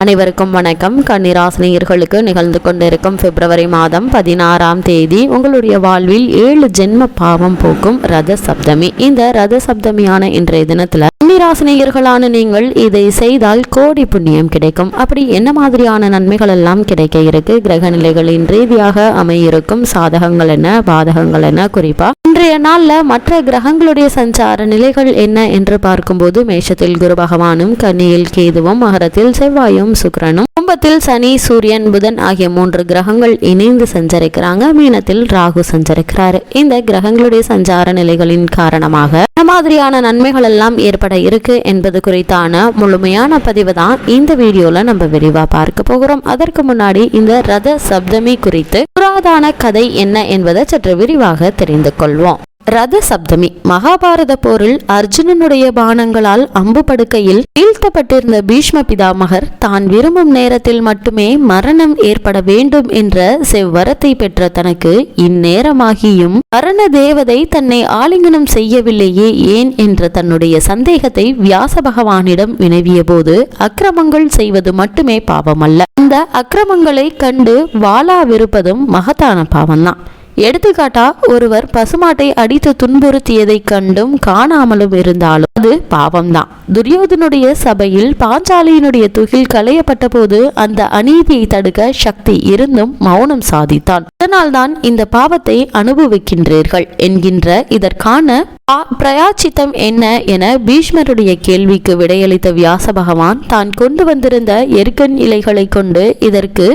அனைவருக்கும் வணக்கம். கன்னிராசினியர்களுக்கு நிகழ்ந்து கொண்டிருக்கும் பிப்ரவரி மாதம் பதினாறாம் தேதி உங்களுடைய வாழ்வில் ஏழு ஜென்ம பாவம் போக்கும் ரத சப்தமி. இந்த ரத சப்தமியான இன்றைய தினத்துல கன்னிராசினியர்களான நீங்கள் இதை செய்தால் கோடி புண்ணியம் கிடைக்கும். அப்படி என்ன மாதிரியான நன்மைகள் எல்லாம் கிடைக்க இருக்கு? கிரக நிலைகளின் ரீதியாக அமையிருக்கும் சாதகங்கள் என்ன? பாதகங்கள் என்ன? குறிப்பா இன்றைய நாள்ல மற்ற கிரகங்களுடைய சஞ்சார நிலைகள் என்ன என்று பார்க்கும்போது மேஷத்தில் குரு பகவானும் கன்னியில் கேதுவும் மகரத்தில் செவ்வாயும் சுக்கிரனும் கும்பத்தில் சனி சூரியன் புதன் ஆகிய மூன்று கிரகங்கள் இணைந்து சஞ்சரிக்கிறாங்க. மீனத்தில் ராகு சஞ்சரிக்கிறாரு. இந்த கிரகங்களுடைய சஞ்சார நிலைகளின் காரணமாக என்ன மாதிரியான நன்மைகள் எல்லாம் ஏற்பட இருக்கு என்பது குறித்தான முழுமையான பதிவு தான் இந்த வீடியோல நம்ம விரிவா பார்க்க போகிறோம். அதற்கு முன்னாடி இந்த ரத சப்தமி குறித்து புராதான கதை என்ன என்பதை சற்று விரிவாக தெரிந்து கொள்வோம். ரத சப்தமி மகாபாரத போரில் அர்ஜுனனுடைய பானங்களால் அம்பு படுக்கையில் வீழ்த்தப்பட்டிருந்த பீஷ்ம பிதாமகர் தான் விரும்பும் நேரத்தில் மட்டுமே மரணம் ஏற்பட வேண்டும் என்ற செவ்வரத்தை பெற்ற தனக்கு இந்நேரமாகியும் மரண தேவதை தன்னை ஆலிங்கனம் செய்யவில்லையே ஏன் என்ற தன்னுடைய சந்தேகத்தை வியாச பகவானிடம் வினவிய போது அக்கிரமங்கள் செய்வது மட்டுமே பாவமல்ல. அந்த அக்கிரமங்களை கண்டு வாளாவிருப்பதும் மகத்தான பாவம்தான். எடுத்துக்காட்டா ஒருவர் பசுமாட்டை அடித்து துன்புறுத்தியதைக் கண்டும் காணாமலும் இருந்தாலும் அது பாவம்தான். துரியோதனுடைய சபையில் பாஞ்சாலியினுடைய துகில் களையப்பட்ட போது அந்த அநீதியை தடுக்க சக்தி இருந்தும் மௌனம் சாதித்தான். அதனால்தான் இந்த பாவத்தை அனுபவிக்கின்றீர்கள் என்கின்ற இதற்கான பா- பிரயாச்சித்தம் என்ன என பீஷ்மருடைய கேள்விக்கு விடையளித்த வியாச பகவான் தான் கொண்டு வந்திருந்த எருக்கன் இலைகளை கொண்டு இதற்கு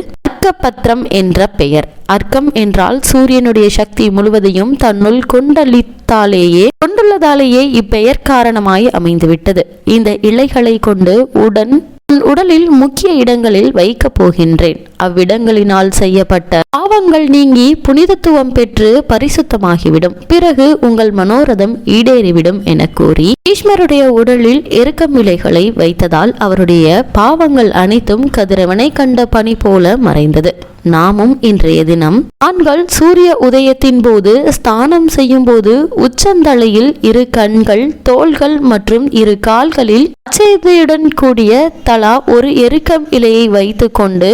அர்க்கபத்திரம் என்ற பெயர். அர்க்கம் என்றால் சூரியனுடைய சக்தி முழுவதையும் தன்னுள் கொண்டளித்தாலேயே கொண்டுள்ளதாலேயே இப்பெயர் காரணமாய் அமைந்துவிட்டது. இந்த இலைகளை கொண்டு உடன் உடலில் முக்கிய இடங்களில் வைக்கப் போகின்றேன். அவ்விடங்களினால் செய்யப்பட்ட பாவங்கள் நீங்கி புனிதத்துவம் பெற்று பரிசுத்தமாகிவிடும். பிறகு உங்கள் மனோரதம் ஈடேறிவிடும் என கூறி ஈஸ்வருடைய உடலில் எருக்கம் இலைகளை வைத்ததால் அவருடைய பாவங்கள் அனைத்தும் கதிரவனை கண்ட பனி போல மறைந்தது. நாமும் இன்றைய தினம் ஆண்கள் சூரிய உதயத்தின் போது ஸ்தானம் செய்யும் போது உச்சந்தலையில் இரு கண்கள் தோள்கள் மற்றும் இரு கால்களில் அச்சதையுடன் கூடிய தலா ஒரு எருக்கம் இலையை வைத்துக்கொண்டு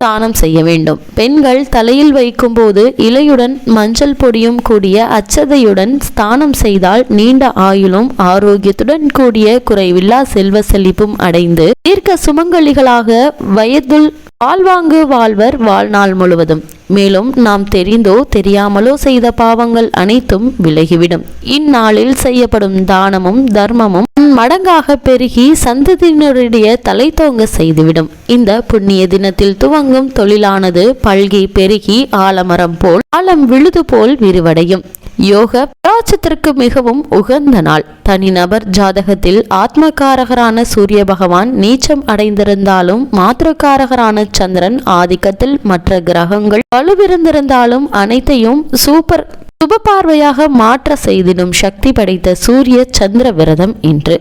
தானம் செய்ய வேண்டும். பெண்கள் தலையில் வைக்கும்போது இலையுடன் மஞ்சள் பொடியும் கூடிய அச்சதையுடன் ஸ்தானம் செய்தால் நீண்ட ஆயுளும் ஆரோக்கியத்துடன் கூடிய குறைவில்லா செல்வ செழிப்பும் அடைந்து தீர்க்க சுமங்கலிகளாக வயதுள் வாழ்வாங்கு வாழ்வர் வாழ்நாள் முழுவதும். மேலும் நாம் தெரிந்தோ தெரியாமலோ செய்த பாவங்கள் அனைத்தும் விலகிவிடும். இந்நாளில் செய்யப்படும் தானமும் தர்மமும் மடங்காக பெருகி சந்ததியினருடைய தலை தோங்க செய்துவிடும். இந்த புண்ணிய தினத்தில் துவங்கும் தொழிலானது பல்கி பெருகி ஆலமரம் போல் ஆலம் விழுது போல் விரிவடையும். யோக பிராச்சத்திற்கு மிகவும் உகந்த நாள். தனிநபர் ஜாதகத்தில் ஆத்மகாரகரான சூரிய பகவான் நீச்சம் அடைந்திருந்தாலும் மாத்திரக்காரகரான சந்திரன் ஆதிக்கத்தில் மற்ற கிரகங்கள் வலுவிருந்திருந்தாலும் அனைத்தையும் சூப்பர் சுப பார்வையாக மாற்ற செய்திடும் சக்தி படைத்த சூரிய சந்திர விரதம் இன்று.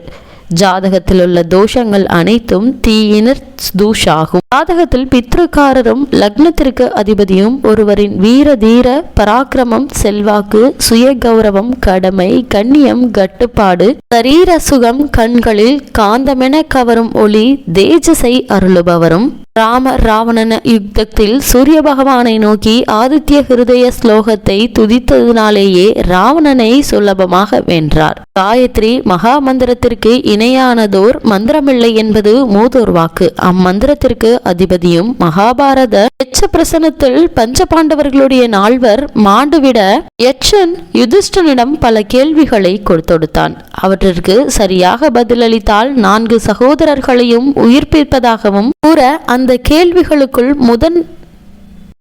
ஜாதகத்தில் உள்ள தோஷங்கள் அனைத்தும் தீயினர் தூஷாகும். ஜாதகத்தில் பித்ருக்காரரும் லக்னத்திற்கு அதிபதியும் ஒருவரின் வீர தீர பராக்கிரமம் செல்வாக்கு சுய கௌரவம் கடமை கண்ணியம் கட்டுப்பாடு சரீர சுகம் கண்களில் காந்தமென கவரும் ஒளி தேஜசை அருளுபவரும். ராம ராவணன யுத்தத்தில் சூரிய பகவானை நோக்கி ஆதித்ய ஹிருதய ஸ்லோகத்தை துதித்ததினாலேயே ராவணனை சுலபமாக வென்றார். காயத்ரி மகா மந்திரத்திற்கு இணையானதோர் மந்திரமில்லை என்பது மூதோர் வாக்கு. அம்மந்திரத்திற்கு அதிபதியும் மகாபாரத எச்ச பிரசனத்தில் பஞ்ச பாண்டவர்களுடைய நால்வர் மாண்டுவிட யட்சன் யுதிஷ்டனிடம் பல கேள்விகளை கொடுத்தொடுத்தான். அவற்றிற்கு சரியாக பதிலளித்தால் நான்கு சகோதரர்களையும் உயிர்ப்பிப்பதாகவும் கூற அந்த கேள்விகளுக்குள் முதன்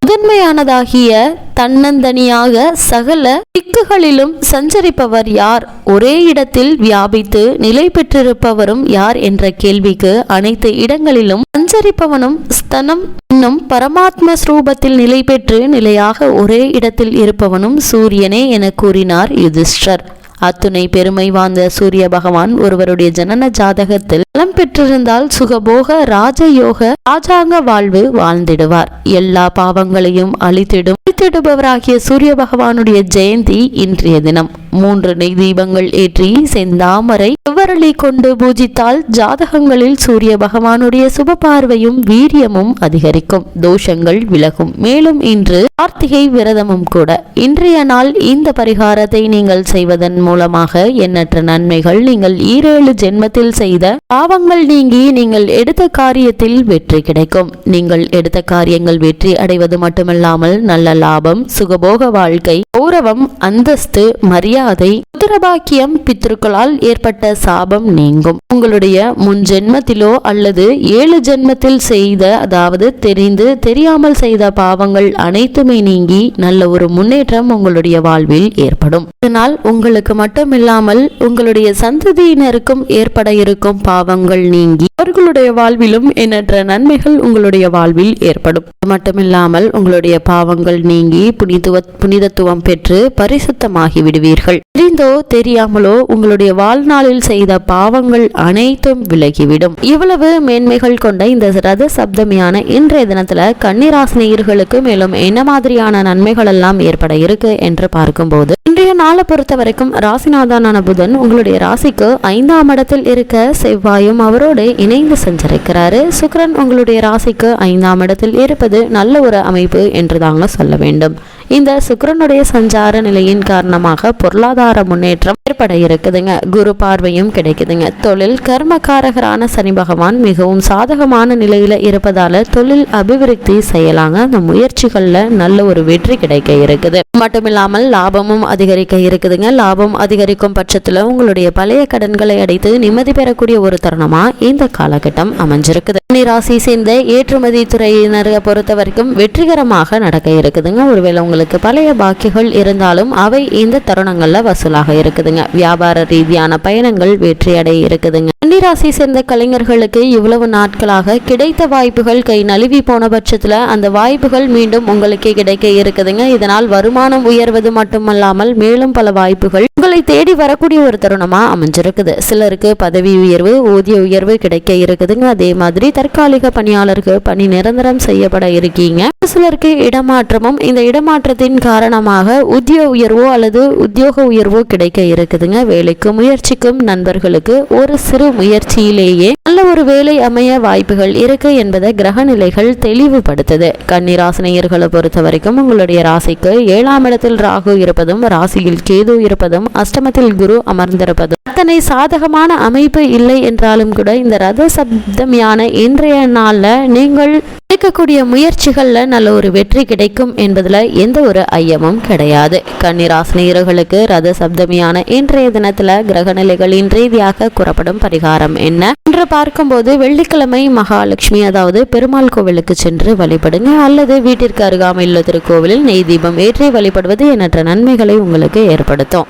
முதன்மையானதாகிய தன்னந்தனியாக சகல திக்குகளிலும் சஞ்சரிப்பவர் யார்? ஒரே இடத்தில் வியாபித்து நிலை பெற்றிருப்பவரும் யார் என்ற கேள்விக்கு அனைத்து இடங்களிலும் சஞ்சரிப்பவனும் ஸ்தனம் என்னும் பரமாத்ம ஸ்ரூபத்தில் நிலை பெற்று நிலையாக ஒரே இடத்தில் இருப்பவனும் சூரியனே என கூறினார் யுதிஷ்டர். அத்துணை பெருமை வாய்ந்த சூரிய பகவான் ஒருவருடைய ஜனன ஜாதகத்தில் நலம் பெற்றிருந்தால் சுகபோக ராஜயோக ராஜாங்க வாழ்வு வாழ்ந்திடுவார். எல்லா பாவங்களையும் அழித்திடும் அழித்திடுபவராகிய சூரிய பகவானுடைய ஜெயந்தி இன்றைய தினம். மூன்று நெய் தீபங்கள் ஏற்றி செந்தாமரை செவ்வரளி கொண்டு பூஜித்தால் ஜாதகங்களில் சூரிய பகவானுடைய சுப பார்வையும் வீரியமும் அதிகரிக்கும். தோஷங்கள் விலகும். மேலும் இன்று கார்த்திகை விரதமும் கூட. இன்றைய நாள் இந்த பரிகாரத்தை நீங்கள் செய்வதன் மூலமாக எண்ணற்ற நன்மைகள் நீங்கள் ஈரேழு ஜென்மத்தில் செய்த பாவங்கள் நீங்கி நீங்கள் எடுத்த காரியத்தில் வெற்றி கிடைக்கும். நீங்கள் எடுத்த காரியங்கள் வெற்றி அடைவது மட்டுமல்லாமல் நல்ல லாபம் சுகபோக வாழ்க்கை கௌரவம் அந்தஸ்து மரியாதை புத்திரபாக்கியம் பித்ருக்களால் ஏற்பட்ட சாபம் நீங்கும். உங்களுடைய முன் ஜென்மத்திலோ அல்லது ஏழு ஜென்மத்தில் செய்த அதாவது தெரிந்து தெரியாமல் செய்த பாவங்கள் அனைத்துமே நீங்கி நல்ல ஒரு முன்னேற்றம் உங்களுடைய வாழ்வில் ஏற்படும். இதனால் உங்களுக்கு மட்டுமில்லாமல் உங்களுடைய சந்ததியினருக்கும் ஏற்பட இருக்கும் பாவங்கள் நீங்கி அவர்களுடைய வாழ்விலும் எண்ணற்ற நன்மைகள் உங்களுடைய வாழ்வில் ஏற்படும். மட்டுமில்லாமல் உங்களுடைய பாவங்கள் நீங்கி புனிதுவ புனிதத்துவம் பெற்று பரிசுத்தமாகி விடுவீர்கள். தெரிந்தோ தெரியாமலோ உங்களுடைய வாழ்நாளில் செய்த பாவங்கள் அனைத்தும் விலகிவிடும். இவ்வளவு மேன்மைகள் கொண்ட இந்த ரத சப்தமியான இன்றைய தினத்துல கன்னிராசினியர்களுக்கு மேலும் என்ன மாதிரியான நன்மைகள் எல்லாம் ஏற்பட இருக்கு என்று பார்க்கும்போது இன்றைய நாளை பொறுத்த வரைக்கும் ராசிநாதனான புதன் உங்களுடைய ராசிக்கு ஐந்தாம் இடத்தில் இருக்க செவ்வாயும் அவரோடு இணைந்து சஞ்சரிக்கிறாரு. சுக்ரன் உங்களுடைய ராசிக்கு ஐந்தாம் இடத்தில் இருப்பது நல்ல ஒரு அமைப்பு என்று தாங்க சொல்ல வேண்டும். இந்த சுக்கிரனுடைய சஞ்சார நிலையின் காரணமாக பொருளாதார முன்னேற்றம் ஏற்பட இருக்குதுங்க. குரு பார்வையும் கிடைக்குதுங்க. தொழில் கர்மக்காரகரான சனி பகவான் மிகவும் சாதகமான நிலையில இருப்பதால தொழில் அபிவிருத்தி செய்யலாங்க. அந்த முயற்சிகள்ல நல்ல ஒரு வெற்றி கிடைக்க இருக்குது. மட்டுமில்லாமல் லாபமும் அதிகரிக்க இருக்குதுங்க. லாபம் அதிகரிக்கும் பட்சத்துல உங்களுடைய பழைய கடன்களை அடைத்து நிம்மதி பெறக்கூடிய ஒரு தருணமா இந்த காலகட்டம் அமைஞ்சிருக்குது. ராசி சேர்ந்த ஏற்றுமதி துறையினரை பொறுத்த வரைக்கும் வெற்றிகரமாக நடக்க இருக்குதுங்க. ஒருவேளை உங்களுக்கு பழைய பாக்கிகள் இருந்தாலும் அவை இந்த தருணங்கள்ல வசூலாக இருக்குதுங்க. வியாபார ரீதியான பயணங்கள் வெற்றி அடைய இருக்குதுங்க. கன்னிராசி சேர்ந்த கலைஞர்களுக்கு இவ்வளவு நாட்களாக கிடைத்த வாய்ப்புகள் கை நழுவி போன பட்சத்தில் அந்த வாய்ப்புகள் மீண்டும் உங்களுக்கே கிடைக்க இருக்குதுங்க. இதனால் வருமானம் உயர்வது மட்டுமல்லாமல் மேலும் பல வாய்ப்புகள். உங்களை தேடி வரக்கூடிய ஒரு தருணமாக அமைஞ்சிருக்குது. சிலருக்கு பதவி உயர்வு ஊதிய உயர்வு கிடைக்க இருக்குதுங்க. அதே மாதிரி தற்காலிக பணியாளருக்கு பணி நிரந்தரம் செய்யப்பட இருக்கீங்க. சிலருக்கு இடமாற்றமும் இந்த இடமாற்றத்தின் காரணமாக உத்திய உயர்வோ அல்லது உத்தியோக உயர்வோ கிடைக்க இருக்குதுங்க. வேலைக்கு முயற்சிக்கும் நண்பர்களுக்கு ஒரு சிறு முயற்சியிலேயே நல்ல ஒரு வேலை அமைய வாய்ப்புகள் இருக்கு என்பதை கிரக நிலைகள் தெளிவுபடுத்துது. கன்னிராசினியர்களை பொறுத்த வரைக்கும் உங்களுடைய ராசிக்கு ஏழாம் இடத்தில் ராகு இருப்பதும் ராசியில் கேது இருப்பதும் அஷ்டமத்தில் குரு அமர்ந்திருப்பதும் அத்தனை சாதகமான அமைப்பு இல்லை என்றாலும் கூட இந்த ரத சப்தமியான இன்றைய நாளில் நீங்கள் எடுக்கக்கூடிய முயற்சிகளில் நல்ல ஒரு வெற்றி கிடைக்கும் என்பதில் எந்த ஒரு ஐயமும் கிடையாது. கன்னிராசினியர்களுக்கு ரத சப்தமியான இன்றைய தினத்தில் கிரகநிலைகளின் ரீதியாக கூறப்படும் பரிகாரம் என்ன என்று பார்க்கும்போது வெள்ளிக்கிழமை மகாலட்சுமி அதாவது பெருமாள் கோவிலுக்கு சென்று வழிபடுங்க. அல்லது வீட்டிற்கு அருகாமையில் திருக்கோவிலில் நெய் தீபம் ஏற்றி வழிபடுவது எண்ணற்ற நன்மைகளை உங்களுக்கு ஏற்படுத்தும்.